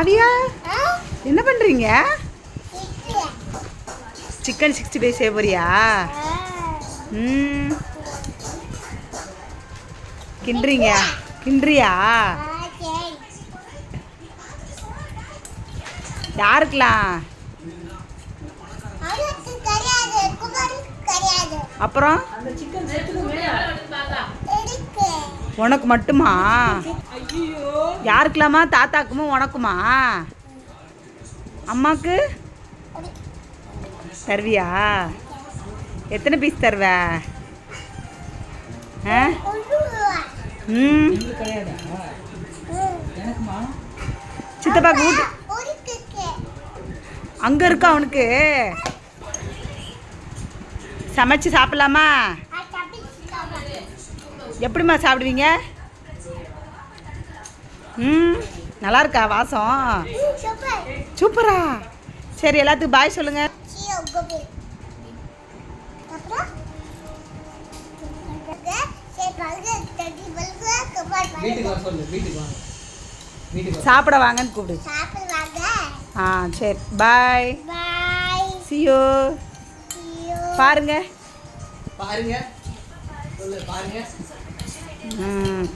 காவியா? என்ன பண்ணுறீங்க chicken. Sixty five செய்ய போறியா? ம். கிண்டுறீங்க? கிண்டுறியா? யாருக்கலாம்? அப்புறம்? உனக்கு மட்டுமா? யாருக்கலாமா? தாத்தாக்குமா உனக்குமா? அம்மாக்கு? தருவியா? எத்தனை பீஸ் தருவ? ஆ? ம். சித்தப்பாக்கு வீட்டு அங்கே இருக்கா அவனுக்கு? சமைச்சு சாப்பிடலாமா? எப்படிம்மா சாப்பிடுவீங்க? ம் நல்லா இருக்கா வாசம்? சூப்பரா. சரி எல்லாத்துக்கும் பாய் சொல்லுங்க. சாப்பிட வாங்கன்னு கூப்பிடு. ஆ சரி பாய் சியோ பாருங்க. பாருங்க. பாருங்க. ம்